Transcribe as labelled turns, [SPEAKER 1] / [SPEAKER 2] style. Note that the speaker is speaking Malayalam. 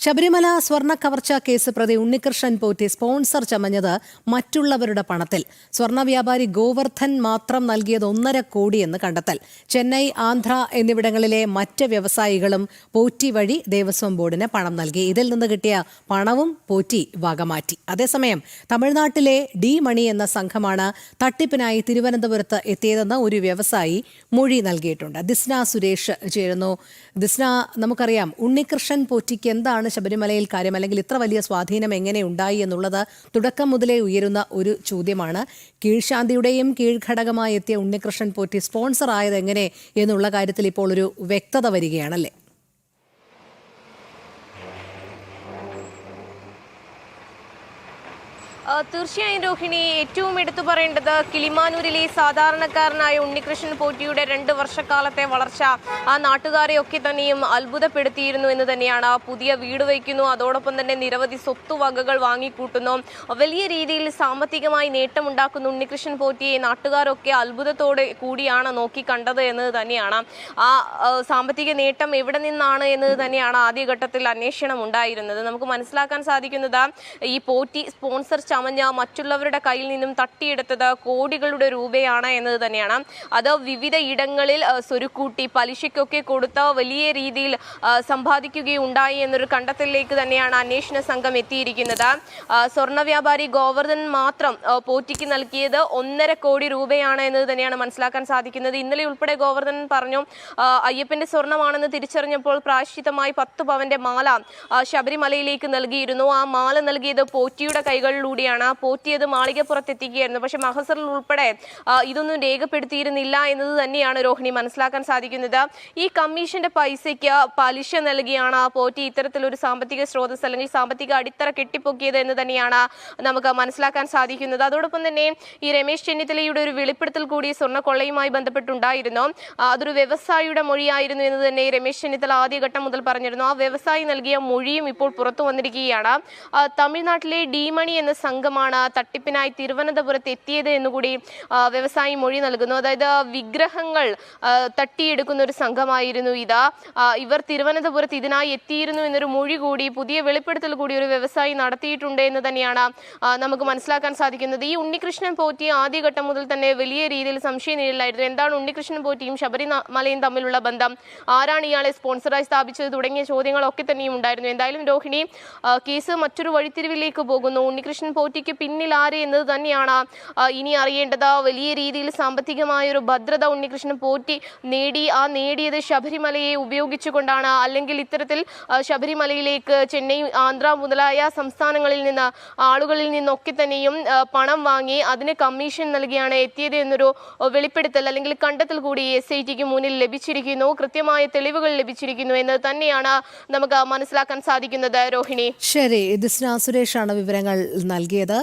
[SPEAKER 1] ശബരിമല സ്വർണ കവർച്ചാ കേസ് പ്രതി ഉണ്ണികൃഷ്ണൻ പോറ്റി സ്പോൺസർ ചമഞ്ഞത് മറ്റുള്ളവരുടെ പണത്തിൽ. സ്വർണ വ്യാപാരി ഗോവർദ്ധൻ മാത്രം നൽകിയത് ഒന്നര കോടിയെന്ന് കണ്ടെത്തൽ. ചെന്നൈ ആന്ധ്ര എന്നിവിടങ്ങളിലെ മറ്റ് വ്യവസായികളും പോറ്റി വഴി ദേവസ്വം ബോർഡിന് പണം നൽകി. ഇതിൽ നിന്ന് കിട്ടിയ പണവും പോറ്റി വകമാറ്റി. അതേസമയം തമിഴ്നാട്ടിലെ ഡി മണി എന്ന സംഘമാണ് തട്ടിപ്പിനായി തിരുവനന്തപുരത്ത് എത്തിയതെന്ന് ഒരു വ്യവസായി മൊഴി നൽകിയിട്ടുണ്ട്. ദിസ്ന സുരേഷ് ചേരുന്നു. ദിസ്ന നമുക്കറിയാം ഉണ്ണികൃഷ്ണൻ പോറ്റിക്ക് എന്താണ് ശബരിമലയിൽ കാര്യം അല്ലെങ്കിൽ ഇത്ര വലിയ സ്വാധീനം എങ്ങനെ ഉണ്ടായി എന്നുള്ളത് തുടക്കം മുതലേ ഉയരുന്ന ഒരു ചോദ്യമാണ്. കീഴ്ശാന്തിയുടെയും കീഴ്ഘടകമായി എത്തിയ ഉണ്ണികൃഷ്ണൻ പോറ്റി സ്പോൺസർ ആയത് എങ്ങനെ എന്നുള്ള കാര്യത്തിൽ ഇപ്പോൾ ഒരു വ്യക്തത വരികയാണല്ലേ
[SPEAKER 2] ആ, തീർച്ചയായും രോഹിണി ഏറ്റവും എടുത്തു പറയേണ്ടത് കിളിമാനൂരിലെ സാധാരണക്കാരനായ ഉണ്ണികൃഷ്ണൻ പോറ്റിയുടെ രണ്ട് വർഷക്കാലത്തെ വളർച്ച ആ നാട്ടുകാരെയൊക്കെ തന്നെയും അത്ഭുതപ്പെടുത്തിയിരുന്നു എന്ന് തന്നെയാണ്. പുതിയ വീട് വയ്ക്കുന്നു. അതോടൊപ്പം തന്നെ നിരവധി സ്വത്തുവകകൾ വാങ്ങിക്കൂട്ടുന്നു. വലിയ രീതിയിൽ സാമ്പത്തികമായി നേട്ടമുണ്ടാക്കുന്ന ഉണ്ണികൃഷ്ണൻ പോറ്റിയെ നാട്ടുകാരൊക്കെ അത്ഭുതത്തോടെ കൂടിയാണ് നോക്കി കണ്ടത് തന്നെയാണ്. ആ സാമ്പത്തിക നേട്ടം എവിടെ നിന്നാണ് എന്നത് തന്നെയാണ് ആദ്യഘട്ടത്തിൽ അന്വേഷണം ഉണ്ടായിരുന്നത്. നമുക്ക് മനസ്സിലാക്കാൻ സാധിക്കുന്നത് ഈ പോറ്റി സ്പോൺസർ ചമഞ്ഞ മറ്റുള്ളവരുടെ കയ്യിൽ നിന്നും തട്ടിയെടുത്തത് കോടികളുടെ രൂപയാണ് എന്നത് തന്നെയാണ്. അത് വിവിധ ഇടങ്ങളിൽ സ്വരുക്കൂട്ടി പലിശയ്ക്കൊക്കെ കൊടുത്ത് വലിയ രീതിയിൽ സമ്പാദിക്കുകയുണ്ടായി എന്നൊരു കണ്ടെത്തലിലേക്ക് തന്നെയാണ് അന്വേഷണ സംഘം എത്തിയിരിക്കുന്നത്. സ്വർണ വ്യാപാരി ഗോവർദ്ധൻ മാത്രം പോറ്റിക്ക് നൽകിയത് ഒന്നര കോടി രൂപയാണ് എന്നത് തന്നെയാണ് മനസ്സിലാക്കാൻ സാധിക്കുന്നത്. ഇന്നലെ ഉൾപ്പെടെ ഗോവർദ്ധൻ പറഞ്ഞു അയ്യപ്പന്റെ സ്വർണമാണെന്ന് തിരിച്ചറിഞ്ഞപ്പോൾ പ്രായശ്ചിത്തമായി പത്ത് പവന്റെ മാല ശബരിമലയിലേക്ക് നൽകിയിരുന്നു. ആ മാല നൽകിയത് പോറ്റിയുടെ കൈകളിലൂടെയാണ് ആ പോറ്റിയത് മാളികപ്പുറത്തെത്തിക്കുകയായിരുന്നു. പക്ഷെ മഹസറിൽ ഉൾപ്പെടെ ഇതൊന്നും രേഖപ്പെടുത്തിയിരുന്നില്ല എന്നത് തന്നെയാണ് രോഹിണി മനസ്സിലാക്കാൻ സാധിക്കുന്നത്. ഈ കമ്മീഷന്റെ പൈസയ്ക്ക് പലിശ നൽകിയാണ് പോറ്റി ഇത്തരത്തിലൊരു സാമ്പത്തിക സ്രോതസ് അല്ലെങ്കിൽ സാമ്പത്തിക അടിത്തറ കെട്ടിപ്പൊക്കിയത് എന്ന് തന്നെയാണ് നമുക്ക് മനസ്സിലാക്കാൻ സാധിക്കുന്നത്. അതോടൊപ്പം തന്നെ ഈ രമേശ് ചെന്നിത്തലയുടെ ഒരു വെളിപ്പെടുത്തൽ കൂടി സ്വർണക്കൊള്ളയുമായി ബന്ധപ്പെട്ടുണ്ടായിരുന്നു. അതൊരു വ്യവസായിയുടെ മൊഴിയായിരുന്നു എന്ന് തന്നെ രമേശ് ചെന്നിത്തല ആദ്യഘട്ടം മുതൽ പറഞ്ഞിരുന്നു. ആ വ്യവസായി നൽകിയ മൊഴിയും ഇപ്പോൾ പുറത്തു വന്നിരിക്കുകയാണ്. തമിഴ്നാട്ടിലെ ഡിമണി എന്ന സംഘമാണ് തട്ടിപ്പിനായി തിരുവനന്തപുരത്ത് എത്തിയത് എന്നുകൂടി വ്യവസായി മൊഴി നൽകുന്നു. അതായത് വിഗ്രഹങ്ങൾ തട്ടിയെടുക്കുന്ന ഒരു സംഘമായിരുന്നു ഇത്. ഇവർ തിരുവനന്തപുരത്ത് ഇതിനായി എത്തിയിരുന്നു എന്നൊരു മൊഴി കൂടി പുതിയ വെളിപ്പെടുത്തൽ കൂടി ഒരു വ്യവസായി നടത്തിയിട്ടുണ്ട് എന്ന് തന്നെയാണ് നമുക്ക് മനസ്സിലാക്കാൻ സാധിക്കുന്നത്. ഈ ഉണ്ണികൃഷ്ണൻ പോറ്റി ആദ്യഘട്ടം മുതൽ തന്നെ വലിയ രീതിയിൽ സംശയനിഴലായിരുന്നു എന്താണ് ഉണ്ണികൃഷ്ണൻ പോറ്റിയും ശബരിമലയും തമ്മിലുള്ള ബന്ധം? ആരാണ് ഇയാളെ സ്പോൺസറായി സ്ഥാപിച്ചത് തുടങ്ങിയ ചോദ്യങ്ങളൊക്കെ തന്നെയും ഉണ്ടായിരുന്നു. എന്തായാലും രോഹിണി കേസ് മറ്റൊരു വഴിത്തിരിവിലേക്ക് പോകുന്നു. ഉണ്ണികൃഷ്ണൻ പോറ്റിക്ക് പിന്നിൽ എന്നത് തന്നെയാണ് ഇനി അറിയേണ്ടത്. വലിയ രീതിയിൽ സാമ്പത്തികമായ ഒരു ഭദ്രത ഉണ്ണികൃഷ്ണൻ പോറ്റി നേടി ആ നേടിയത് ശബരിമലയെ ഉപയോഗിച്ചുകൊണ്ടാണ്. അല്ലെങ്കിൽ ഇത്തരത്തിൽ ശബരിമലയിലേക്ക് ചെന്നൈ ആന്ധ്ര മുതലായ സംസ്ഥാനങ്ങളിൽ നിന്ന് ആളുകളിൽ നിന്നൊക്കെ തന്നെയും പണം വാങ്ങി അതിന് കമ്മീഷൻ നൽകിയാണ് എത്തിയത് എന്നൊരു വെളിപ്പെടുത്തൽ അല്ലെങ്കിൽ കണ്ടെത്തൽ കൂടി എസ് ഐ ടിക്ക് മുന്നിൽ ലഭിച്ചിരിക്കുന്നു. കൃത്യമായ തെളിവുകൾ ലഭിച്ചിരിക്കുന്നു എന്ന് തന്നെയാണ് നമുക്ക് മനസ്സിലാക്കാൻ സാധിക്കുന്നത്. രോഹിണി.
[SPEAKER 1] ശരി ദിസ്ന സുരേഷാണ് വിവരങ്ങൾ നൽകിയത്